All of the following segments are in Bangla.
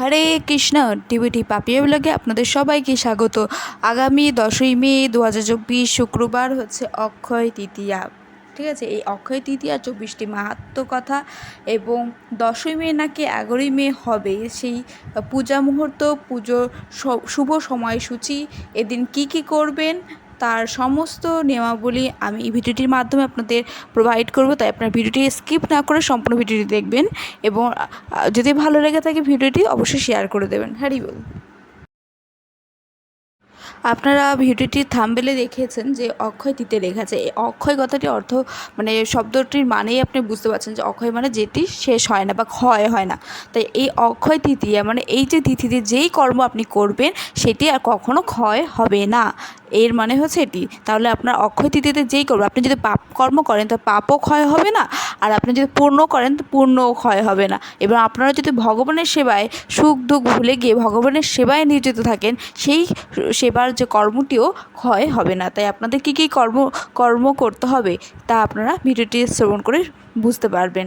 হরে কৃষ্ণ, টিভিটি পাপিয়া ব্লগে আপনাদের সবাইকে স্বাগত। আগামী দশই মে দু হাজার চব্বিশ শুক্রবার হচ্ছে অক্ষয় তৃতীয়া। ঠিক আছে, এই অক্ষয় তৃতীয়া চব্বিশটি মাহাত্ম কথা এবং দশই মে নাকি এগারোই মে হবে, সেই পূজা মুহূর্ত পুজো স- শুভ সময়সূচি, এদিন কি কি করবেন তার সমস্ত নিয়মাবলী আমি এই ভিডিওটির মাধ্যমে আপনাদের প্রোভাইড করব, তাই আপনার ভিডিওটি স্কিপ না করে সম্পূর্ণ ভিডিওটি দেখবেন এবং যদি ভালো লেগে থাকে ভিডিওটি অবশ্যই শেয়ার করে দেবেন। হ্যারি বল আপনারা ভিডিওটি থাম্বেলে দেখেছেন যে অক্ষয় তিতে লেখা আছে। এই অক্ষয় কথাটি অর্থ মানে শব্দটির মানেই আপনি বুঝতে পারছেন যে অক্ষয় মানে যেটি শেষ হয় না বা ক্ষয় হয় না। তাই এই অক্ষয় তৃতীয়া মানে এই যে তিথিতে যেই কর্ম আপনি করবেন সেটি আর কখনো ক্ষয় হবে না। এর মানে হচ্ছে এটি। তাহলে আপনার অক্ষয় তৃতীয়তে যেই করবেন আপনি যদি পাপ কর্ম করেন তো পাপও ক্ষয় হবে না, আর আপনি যদি পূর্ণ করেন তো পূর্ণও ক্ষয় হবে না। এবং আপনারা যদি ভগবানের সেবায় সুখ দুঃখ ভুলে গিয়ে ভগবানের সেবায় নিয়োজিত থাকেন, সেই সেবার যে কর্মটিও ক্ষয় হবে না। তাই আপনাদের কী কী কর্ম কর্ম করতে হবে তা আপনারা ভিডিওটি শ্রবণ করে বুঝতে পারবেন।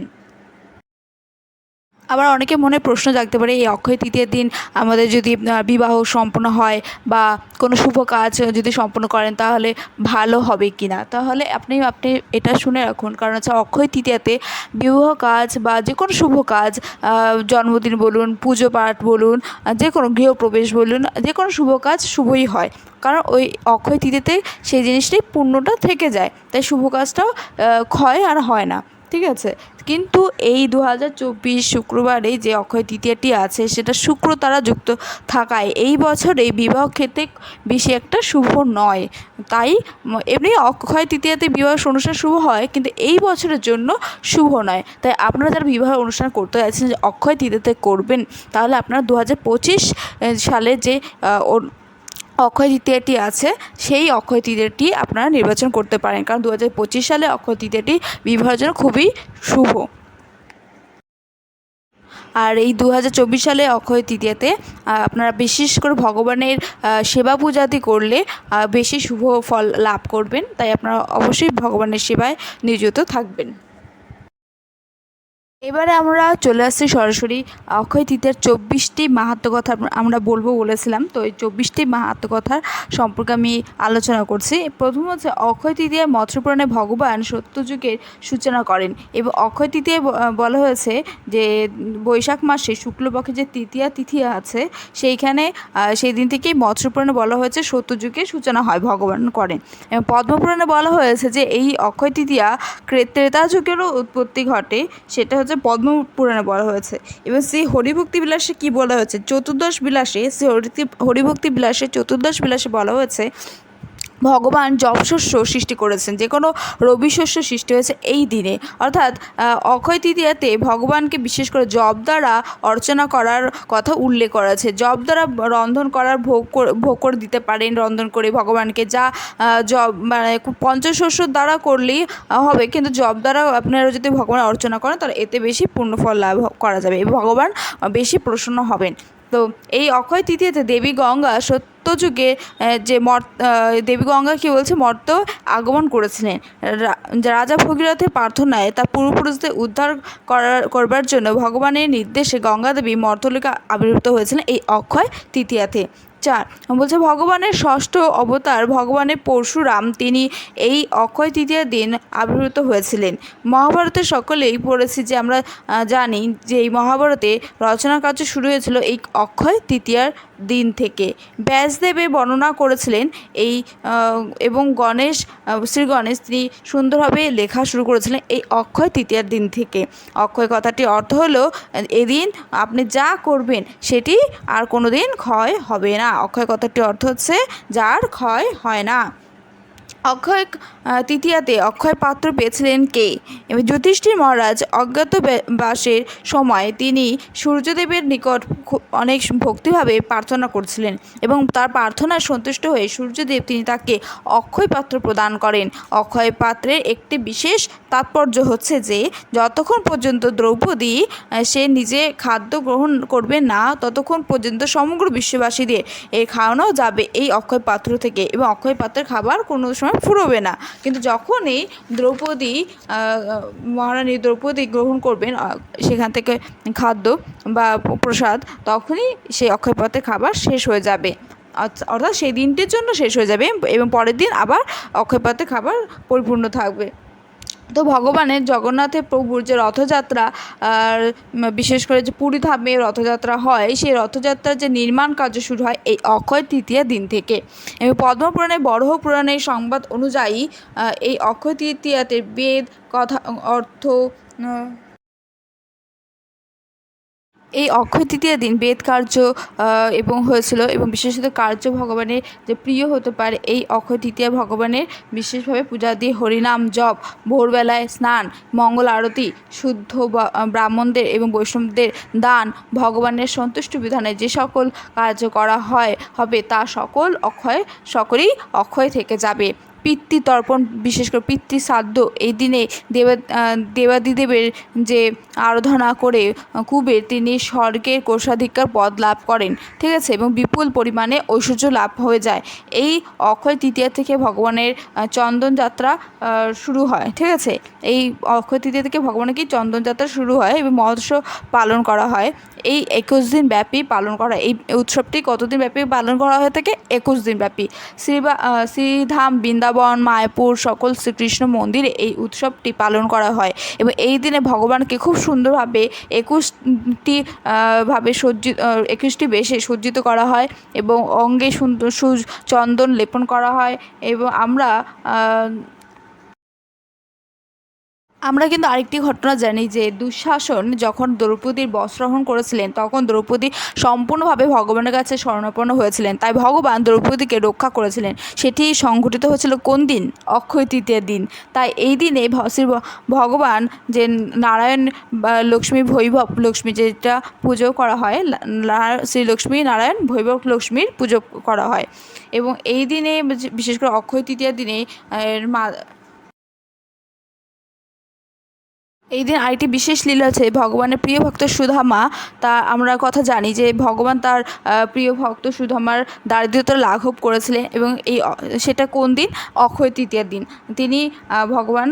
আবার অনেকে মনে প্রশ্ন জাগতে পারে, এই অক্ষয় তৃতীয়ার দিন আমাদের যদি বিবাহ সম্পন্ন হয় বা কোনো শুভ কাজ যদি সম্পন্ন করেন, তাহলে ভালো হবে কি না? তাহলে আপনি আপনি এটা শুনে রাখুন। কারণ হচ্ছে অক্ষয় তৃতীয়াতে বিবাহ কাজ বা যে কোনো শুভ কাজ জন্মদিন বলুন, পুজো পাঠ বলুন, যে কোনো গৃহপ্রবেশ বলুন, যে কোনো শুভ কাজ শুভই হয়। কারণ ওই অক্ষয় তৃতীয়াতে সেই জিনিসটাই পূর্ণটা থেকে যায়। তাই শুভ কাজটাও ক্ষয় আর হয় না। ঠিক আছে? কিন্তু এই দু হাজার চব্বিশ শুক্রবারে যে অক্ষয় তৃতীয়াটি আছে, সেটা শুক্র তারা যুক্ত থাকায় এই বছরে বিবাহ ক্ষেত্রে বেশি একটা শুভ নয়। তাই এমনি অক্ষয় তৃতীয়াতে বিবাহ অনুষ্ঠান শুভ হয়, কিন্তু এই বছরের জন্য শুভ নয়। তাই আপনারা যারা বিবাহ অনুষ্ঠান করতে যাচ্ছেন, যে অক্ষয় তৃতীয়াতে করবেন, তাহলে আপনারা দু হাজার পঁচিশ সালে যে অক্ষয় তৃতীয়াটি আছে, সেই অক্ষয় তৃতীয়াটি আপনারা নির্বাচন করতে পারেন, কারণ দু হাজার পঁচিশ সালে অক্ষয় তৃতীয়াটি জন্য খুবই শুভ। আর এই দু হাজার চব্বিশ সালে অক্ষয় তৃতীয়াতে আপনারা বিশেষ করে ভগবানের সেবা পূজাদি করলে বেশি শুভ ফল লাভ করবেন, তাই আপনারা অবশ্যই ভগবানের সেবায় নিয়োজিত থাকবেন। এবারে আমরা চলে আসছি সরাসরি, অক্ষয় তৃতীয়ার চব্বিশটি মাহাত্ম কথা আমরা বলব বলেছিলাম। তো এই চব্বিশটি মাহাত্ম কথার সম্পর্কে আমি আলোচনা করছি। প্রথম হচ্ছে, অক্ষয় তৃতীয়ায় মৎস্যপুরাণে ভগবান সত্যযুগের সূচনা করেন। এবং অক্ষয় তৃতীয়ায় ব- বলা হয়েছে যে, বৈশাখ মাসে শুক্লপক্ষে যে তৃতীয়া তিথি আছে, সেইখানে সেই দিন থেকেই মৎস্যপুরাণে বলা হয়েছে সত্যযুগের সূচনা হয়, ভগবান করেন। এবং পদ্মপুরাণে বলা হয়েছে যে, এই অক্ষয় তৃতীয়া ক্রে- ত্রেতা যুগেরও উৎপত্তি ঘটে, সেটা হচ্ছে পদ্মপুরাণে বলা হয়েছে। এবং সেই হরিভক্তি বিলাসে কি বলা হয়েছে? চতুর্দশ বিলাসে হরি হরিভক্তি বিলাসে, চতুর্দশ বিলাসে বলা হয়েছে ভগবান যবশস্য সৃষ্টি করেছেন, যে কোনো রবি শস্য সৃষ্টি হয়েছে এই দিনে। অর্থাৎ অক্ষয় তৃতীয়াতে ভগবানকে বিশেষ করে জব দ্বারা অর্চনা করার কথা উল্লেখ করা আছে। জব দ্বারা রন্ধন করার ভোগ ভোগ করে দিতে পারেন, রন্ধন করে ভগবানকে। যা জব মানে পঞ্চশস্য দ্বারা করলেই হবে, কিন্তু জব দ্বারা আপনারা যদি ভগবান অর্চনা করেন, তাহলে এতে বেশি পূর্ণফল লাভ করা যাবে। ভগবান বেশি প্রসন্ন হবেন। তো এই অক্ষয় তৃতীয়াতে দেবী গঙ্গা সত্যযুগে যে মর দেবী গঙ্গা কী বলছে? মর্ত আগমন করেছিলেন। রাজা ভগীরথের প্রার্থনায় তা পূর্বপুরুষদের উদ্ধার করার, করবার জন্য ভগবানের নির্দেশে গঙ্গা দেবী মর্তলিকা আবির্ভূত হয়েছিলেন এই অক্ষয় তৃতীয়াতে। চার। বলছে, ভগবানের ষষ্ঠ অবতার, ভগবানের পরশুরাম, তিনি এই অক্ষয় তৃতীয়ার দিন আবির্ভূত হয়েছিলেন। মহাভারতের সকলেই পড়েছি যে আমরা জানি যে এই মহাভারতে রচনা কার্য শুরু হয়েছিল এই অক্ষয় তৃতীয়ার দিন থেকে। ব্যাসদেবে বর্ণনা করেছিলেন এই এবং গণেশ শ্রী গণেশ, তিনি সুন্দরভাবে লেখা শুরু করেছিলেন এই অক্ষয় তৃতীয়ার দিন থেকে। অক্ষয় কথাটির অর্থ হলো, এদিন আপনি যা করবেন সেটি আর কোনো দিন ক্ষয় হবে না। অক্ষয় কথাটির অর্থ হচ্ছে যার ক্ষয় হয় না। অক্ষয় তৃতীয়াতে অক্ষয় পাত্র পেয়েছিলেন কে? এবং যুধিষ্ঠির মহারাজ অজ্ঞাত বাসের সময় তিনি সূর্যদেবের নিকট অনেক ভক্তিভাবে প্রার্থনা করছিলেন এবং তার প্রার্থনায় সন্তুষ্ট হয়ে সূর্যদেব তিনি তাকে অক্ষয় পাত্র প্রদান করেন। অক্ষয় পাত্রের একটি বিশেষ তাৎপর্য হচ্ছে যে, যতক্ষণ পর্যন্ত দ্রৌপদী সে নিজে খাদ্য গ্রহণ করবে না, ততক্ষণ পর্যন্ত সমগ্র বিশ্ববাসীদের এ খাওয়ানো যাবে এই অক্ষয় পাত্র থেকে এবং অক্ষয় পাত্রের খাবার কোনো সময় ফুরোবে না। কিন্তু যখনই দ্রৌপদী মহারানী দ্রৌপদী গ্রহণ করবেন সেখান থেকে খাদ্য বা প্রসাদ, তখনই সেই অক্ষয় পাত্রের খাবার শেষ হয়ে যাবে। অর্থাৎ সেই দিনটির জন্য শেষ হয়ে যাবে এবং পরের দিন আবার অক্ষয় পাত্রের খাবার পরিপূর্ণ থাকবে। তো ভগবানের জগন্নাথের প্রভুর যে রথযাত্রা, আর বিশেষ করে যে পুরী ধামে রথযাত্রা হয়, সেই রথযাত্রার যে নির্মাণ কার্য শুরু হয় এই অক্ষয় তৃতীয়া দিন থেকে। এবং পদ্মপুরাণে বরহ পুরাণের সংবাদ অনুযায়ী এই অক্ষয় তৃতীয়াতে বেদ, কথা, অর্থ এই অক্ষয় তৃতীয়া দিন, বেদ কার্য এবং হয়েছিল, এবং বিশেষত কার্য ভগবানের যে প্রিয় হতে পারে, এই অক্ষয় তৃতীয়া ভগবানের বিশেষভাবে পূজা দিয়ে হরিনাম, জপ, ভোরবেলায় স্নান, মঙ্গল আরতি, শুদ্ধ ব্রাহ্মণদের এবং বৈষ্ণবদের দান, ভগবানের সন্তুষ্ট বিধানে যে সকল কার্য করা হয়, হবে তা সকল অক্ষয়, সকলেই অক্ষয় থেকে যাবে। পিতৃতর্পণ, বিশেষ করে পিতৃ শ্রাদ্ধ এই দিনে দেবা দেবাদিদেবের যে আরাধনা করে কুবের তিনি স্বর্গের কোষাধিকার পদ লাভ করেন, ঠিক আছে? এবং বিপুল পরিমাণে ঐশ্বর্য লাভ হয়ে যায়। এই অক্ষয় তৃতীয়া থেকে ভগবানের চন্দন যাত্রা শুরু হয়, ঠিক আছে? এই অক্ষয় তৃতীয়া থেকে ভগবানের কি চন্দন যাত্রা শুরু হয় এবং মহোৎসব পালন করা হয়। এই একুশ দিন ব্যাপী পালন করা। এই উৎসবটি কতদিন ব্যাপী পালন করা হয়ে থাকে? একুশ দিন ব্যাপী। শ্রীবা শ্রীধাম বৃন্দাবন মায়াপুর সকল শ্রীকৃষ্ণ মন্দিরে এই উৎসবটি পালন করা হয় এবং এই দিনে ভগবানকে খুব সুন্দরভাবে একুশটি ভাবে সজ্জিত একুশটি বেশে সজ্জিত করা হয় এবং অঙ্গে সুন্দর চন্দন লেপন করা হয় এবং আমরা আমরা কিন্তু আরেকটি ঘটনা জানি যে দুঃশাসন যখন দ্রৌপদীর বস্ত্রহরণ করেছিলেন, তখন দ্রৌপদী সম্পূর্ণভাবে ভগবানের কাছে শরণাপন্ন হয়েছিলেন। তাই ভগবান দ্রৌপদীকে রক্ষা করেছিলেন। সেটি সংঘটিত হয়েছিল কোন দিন? অক্ষয় তৃতীয় দিন। তাই এই দিনে শ্রী ভগবান যে নারায়ণ বা লক্ষ্মী ভৈভব, লক্ষ্মী যেটা পুজো করা হয় শ্রী লক্ষ্মী নারায়ণ ভৈভব লক্ষ্মীর পুজো করা হয়। এবং এই দিনে বিশেষ করে অক্ষয় তৃতীয় দিনে মা এই দিন আরেকটি বিশেষ লীলা আছে ভগবানের প্রিয় ভক্ত সুধামা, তা আমরা কথা জানি যে ভগবান তার প্রিয় ভক্ত সুধামার দারিদ্রতা লাঘব করেছিলেন এবং এই সেটা কোন দিন? অক্ষয় তৃতীয়ার দিন। তিনি ভগবান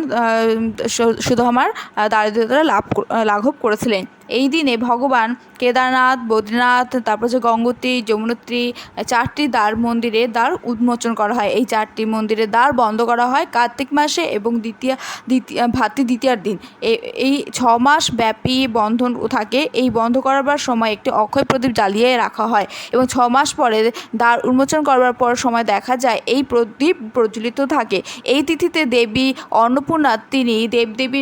সুধামার দারিদ্রতা লাভ লাঘব করেছিলেন। এই দিনে ভগবান কেদারনাথ, বদ্রীনাথ, তারপর হচ্ছে গঙ্গোত্রী, যমুনোত্রী, চারটি দ্বার মন্দিরে দ্বার উন্মোচন করা হয়। এই চারটি মন্দিরে দ্বার বন্ধ করা হয় কার্তিক মাসে এবং দ্বিতীয় দ্বিতীয়, ভাতৃ দ্বিতীয়ার দিন। এই ছ মাস ব্যাপী বন্ধন থাকে। এই বন্ধ করবার সময় একটি অক্ষয় প্রদীপ জ্বালিয়ে রাখা হয় এবং ছ মাস পরে দ্বার উন্মোচন করবার পর সময় দেখা যায় এই প্রদীপ প্রজ্বলিত থাকে। এই তিথিতে দেবী অন্নপূর্ণা, তিনি দেবদেবী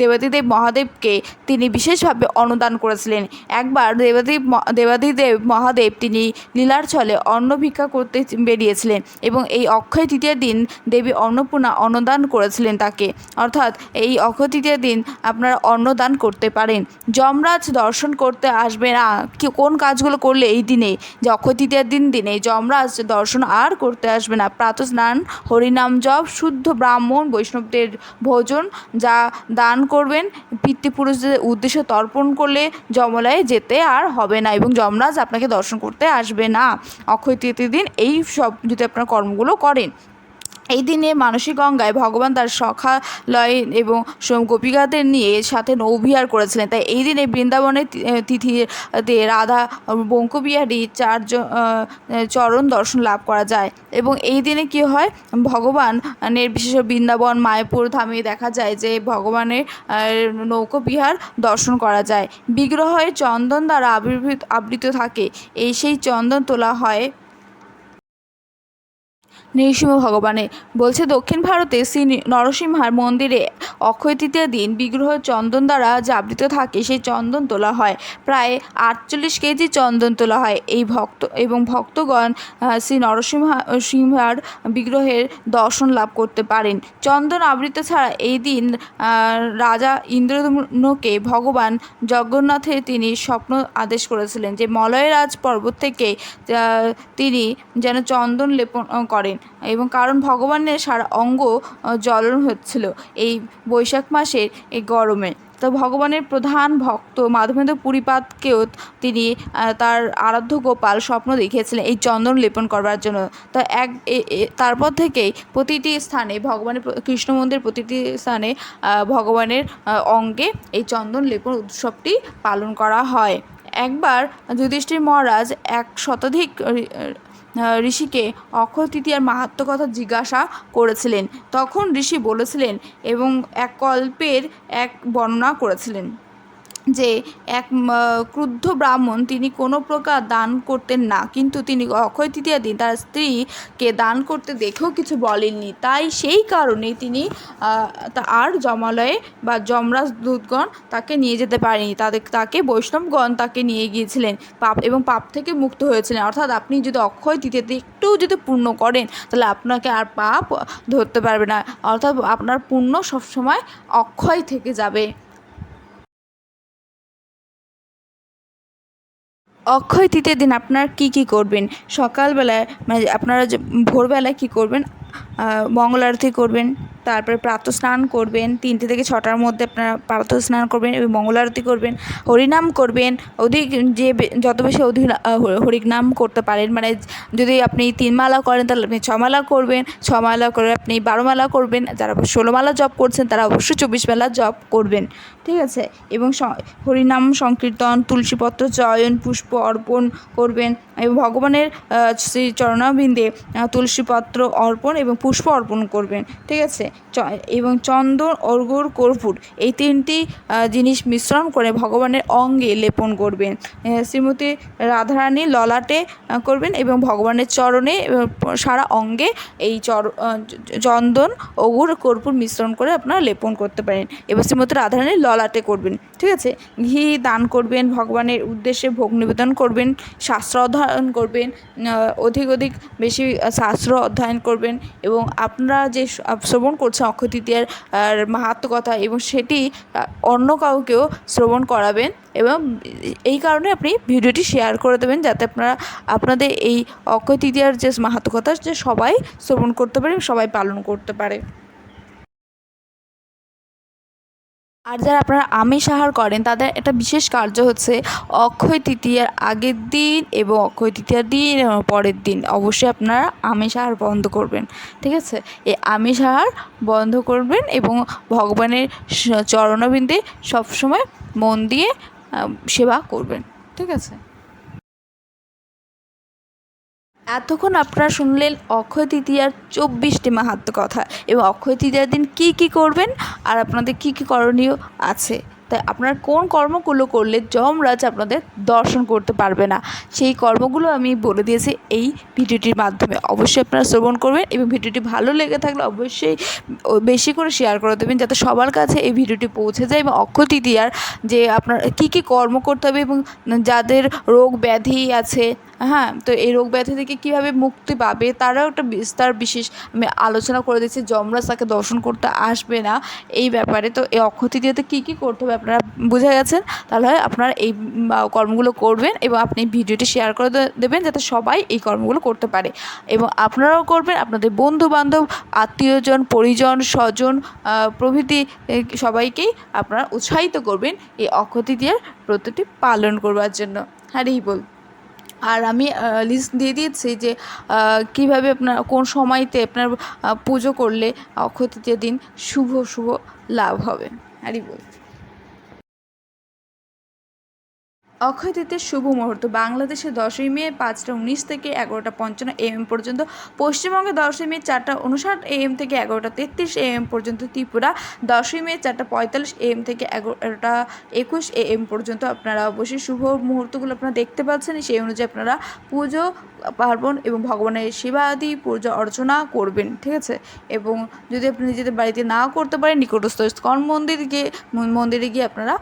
দেবাদিদেব মহাদেবকে তিনি বিশেষভাবে অনুদান করেছিলেন। একবার দেবাদেব ম- দেবাদিদেব মহাদেব তিনি লীলার ছলে অন্ন ভিক্ষা করতে বেরিয়েছিলেন এবং এই অক্ষয় তৃতীয় দিন দেবী অন্নপূর্ণা অন্নদান করেছিলেন তাকে। অর্থাৎ এই অক্ষয় তৃতীয় দিন আপনারা অন্নদান করতে পারেন। যমরাজ দর্শন করতে আসবে না। কি, কোন কাজগুলো করলে এই দিনে, যে অক্ষয় তৃতীয়ার দিন দিনে যমরাজ দর্শন আর করতে আসবে না। প্রাতঃ স্নান, হরিনাম জপ, শুদ্ধ ব্রাহ্মণ, বৈষ্ণবদের ভোজন যা দান করবেন। পিতৃপুরুষদের উদ্দেশ্যে তর্পণ করলে যমলায় যেতে আর হবে না এবং যমরাজ আপনাকে দর্শন করতে আসবে না। অক্ষয় তৃতীয় দিন এই সব যদি আপনার কর্মগুলো করেন এই দিনে মানসিক গঙ্গায় ভগবান তার সখালয় এবং গোপিকাদের নিয়ে সাথে নৌবিহার করেছিলেন। তাই এই দিনে বৃন্দাবনের তিথিতে রাধা বঙ্কবিহারী চার জ- আহ, চরণ দর্শন লাভ করা যায় এবং এই দিনে কি হয়? ভগবানের বিশেষ বৃন্দাবন মায়াপুর ধামে দেখা যায় যে ভগবানের নৌকবিহার দর্শন করা যায়। বিগ্রহের চন্দন দ্বারা আবির্ভূত আবৃত থাকে। এই সেই চন্দন তোলা হয় নৃসিংহ ভগবানের বলছে, দক্ষিণ ভারতে শ্রী নরসিংহার মন্দিরে অক্ষয় তৃতীয় দিন বিগ্রহ চন্দন দ্বারা যে আবৃত থাকে, সেই চন্দন তোলা হয়। প্রায় আটচল্লিশ কেজি চন্দন তোলা হয়। এই ভক্ত এবং ভক্তগণ শ্রী নরসিংহা, সিংহার বিগ্রহের দর্শন লাভ করতে পারেন। চন্দন আবৃত ছাড়া এই দিন রাজা ইন্দ্রদম্নকে ভগবান জগন্নাথের তিনি স্বপ্ন আদেশ করেছিলেন যে, মলয়রাজ পর্বত থেকে তিনি যেন চন্দন লেপন করেন। এবং কারণ ভগবানের সারা অঙ্গ জ্বলন হচ্ছিল এই বৈশাখ মাসের এই গরমে। তো ভগবানের প্রধান ভক্ত মাধবেন্দ্র পুরীপাদকেও তিনি তার আরাধ্য গোপাল স্বপ্ন দেখিয়েছিলেন এই চন্দন লেপন করবার জন্য। তো এক তারপর থেকেই প্রতিটি স্থানে ভগবানের কৃষ্ণ মন্দির প্রতিটি স্থানে ভগবানের অঙ্গে এই চন্দন লেপন উৎসবটি পালন করা হয়। একবার যুধিষ্ঠির মহারাজ এক শতাধিক ঋষিকে অক্ষয় তৃতীয়ার মাহাত্ম কথা জিজ্ঞাসা করেছিলেন। তখন ঋষি বলেছিলেন এবং এক কল্পের এক বর্ণনা করেছিলেন। যে এক ক্রুদ্ধ ব্রাহ্মণ তিনি কোনো প্রকার দান করতেন না। কিন্তু তিনি অক্ষয় তৃতীয়া দিন তার স্ত্রীকে দান করতে দেখেও কিছু বলেননি। তাই সেই কারণে তিনি আর জমালয়ে বা যমরাজ দূতগণ তাকে নিয়ে যেতে পারেনি তাদের, তাকে বৈষ্ণবগণ তাকে নিয়ে গিয়েছিলেন পাপ এবং পাপ থেকে মুক্ত হয়েছিলেন। অর্থাৎ আপনি যদি অক্ষয় তৃতীয়াতে একটু যদি পূর্ণ করেন, তাহলে আপনাকে আর পাপ ধরতে পারবে না। অর্থাৎ আপনার পুণ্য সবসময় অক্ষয় থেকে যাবে। অক্ষয় তৃতীয় দিন আপনার কি কি করবেন? সকালবেলায় মানে আপনারা যে ভোরবেলায় কি করবেন? মঙ্গল আরতি করবেন? তারপরে প্রাতঃ স্নান করবেন, তিনটে থেকে ছটার মধ্যে আপনারা প্রাতঃ স্নান করবেন এবং মঙ্গল আরতি করবেন, হরিনাম করবেন, অধিক যে যত বেশি অধিক হরিনাম করতে পারেন মানে যদি আপনি তিন মালা করেন তাহলে আপনি ছমালা করবেন ছমালা করে আপনি বারো মালা করবেন, যারা ষোলো মালা জপ করছেন তারা অবশ্যই চব্বিশ মালা জপ করবেন, ঠিক আছে? এবং হরিনাম সংকীর্তন, তুলসীপত্র চয়ন পুষ্প অর্পণ করবেন ভগবানের শ্রী চরণাবিন্দে তুলসীপত্র অর্পণ এবং পুষ্প অর্পণ করবেন, ঠিক আছে? এবং চন্দন, অর্ঘ্য, কর্পূর এই তিনটি জিনিস মিশ্রণ করে ভগবানের অঙ্গে লেপন করবেন। শ্রীমতী রাধারানী ললাটে করবেন এবং ভগবানের চরণে এবং সারা অঙ্গে এই চর চন্দন অগুর কর্পূর মিশ্রণ করে আপনারা লেপন করতে পারেন। এবার শ্রীমতী রাধারানী ললাটে করবেন, ঠিক আছে? ঘি দান করবেন, ভগবানের উদ্দেশ্যে ভোগ নিবেদন করবেন শাস্ত্র অধ্যয়ন করবেন অধিক অধিক বেশি শাস্ত্র অধ্যয়ন করবেন এবং আপনারা যে শ্রবণ করছেন অক্ষয় তৃতীয়ার মাহাত্ম কথা এবং সেটি অন্য কাউকেও শ্রবণ করাবেন এবং এই কারণে আপনি ভিডিওটি শেয়ার করে দেবেন যাতে আপনারা, আপনাদের এই অক্ষয় তৃতীয়ার যে মাহাত্ম কথা যে সবাই শ্রবণ করতে পারে সবাই পালন করতে পারে। আর যারা আপনারা আমিষ আহার করেন, তাদের একটা বিশেষ কার্য হচ্ছে অক্ষয় তৃতীয়ার আগের দিন এবং অক্ষয় তৃতীয়ার দিন এবং পরের দিন অবশ্যই আপনারা আমিষ আহার বন্ধ করবেন, ঠিক আছে? এই আমিষ আহার বন্ধ করবেন এবং ভগবানের চরণবিন্দে সবসময় মন দিয়ে সেবা করবেন, ঠিক আছে? এতক্ষণ আপনারা শুনলেন অক্ষয় তৃতীয়ার চব্বিশটি মাহাত্ম কথা। এবং অক্ষয় তৃতীয়ার দিন কি কি করবেন আর আপনাদের কি কি করণীয় আছে? তাই আপনার কোন কর্মগুলো করলে যমরাজ আপনাদের দর্শন করতে পারবে না? সেই কর্মগুলো আমি বলে দিয়েছি এই ভিডিওটির মাধ্যমে। অবশ্যই আপনারা শ্রবণ করবেন এবং ভিডিওটি ভালো লেগে থাকলে অবশ্যই বেশি করে শেয়ার করে দেবেন যাতে সবার কাছে এই ভিডিওটি পৌঁছে যায় এবং অক্ষয় তৃতীয়ার যে আপনার কী কী কর্ম করতে হবে এবং যাদের রোগ ব্যাধি আছে হ্যাঁ তো এই রোগ ব্যাধি থেকে কীভাবে মুক্তি পাবে তারাও একটা বিস্তার বিশেষ আমি আলোচনা করে দিচ্ছি যমরাজ তাকে দর্শন করতে আসবে না এই ব্যাপারে। তো এই অক্ষয় তৃতীয়াতে কী কী করতে হবে আপনারা বুঝে গেছেন, তাহলে আপনারা এই কর্মগুলো করবেন এবং আপনি ভিডিওটি শেয়ার করে দেবেন যাতে সবাই এই কর্মগুলো করতে পারে। এবং আপনারাও করবেন, আপনাদের বন্ধু বান্ধব আত্মীয়জন, পরিজন, স্বজন প্রভৃতি সবাইকেই আপনারা উৎসাহিত করবেন এই অক্ষয় তৃতীয়ার ব্রতটি পালন করবার জন্য। হ্যাঁ বল। আর আমি লিস্ট দিয়ে দিয়েছি যে কীভাবে আপনার, কোন সময়তে আপনার পুজো করলে অক্ষয় তৃতীয় দিন শুভ শুভ লাভ হবে। হ্যারি বল। অক্ষয় তৃতীয় শুভ মুহূর্ত। বাংলাদেশে দশই মে পাঁচটা উনিশ থেকে এগারোটা পঞ্চান্ন এম পর্যন্ত। পশ্চিমবঙ্গে দশই মে চারটা উনষাট এম থেকে এগারোটা তেত্রিশ এম পর্যন্ত। ত্রিপুরা দশই মে চারটা পঁয়তাল্লিশ এ এম থেকে এগারোটা একুশ এ এম পর্যন্ত। আপনারা অবশ্যই শুভ মুহূর্তগুলো আপনারা দেখতে পাচ্ছেন। সেই অনুযায়ী আপনারা পুজো, পার্বণ এবং ভগবানের সেবা আদি পূজা অর্চনা করবেন, ঠিক আছে? এবং যদি আপনি নিজেদের বাড়িতে না করতে পারেন, নিকটস্থ ইস্কন মন্দিরে গিয়ে মন্দিরে গিয়ে আপনারা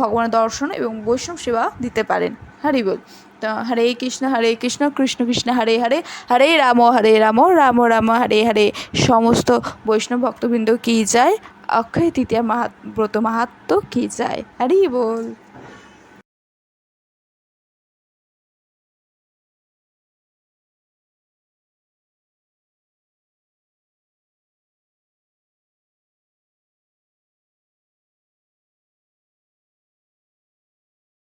ভগবানের দর্শন এবং বৈষ্ণব সেবা দিতে পারেন। হরি বল। তো হরে কৃষ্ণ হরে কৃষ্ণ কৃষ্ণ কৃষ্ণ, হরে হরে হরে রাম হরে রাম রাম রাম, হরে হরে। সমস্ত বৈষ্ণব ভক্তবৃন্দ কি যায়? অক্ষয় তৃতীয় মাহাত, ব্রত মাহাত্ম কি যায়? হরি বল।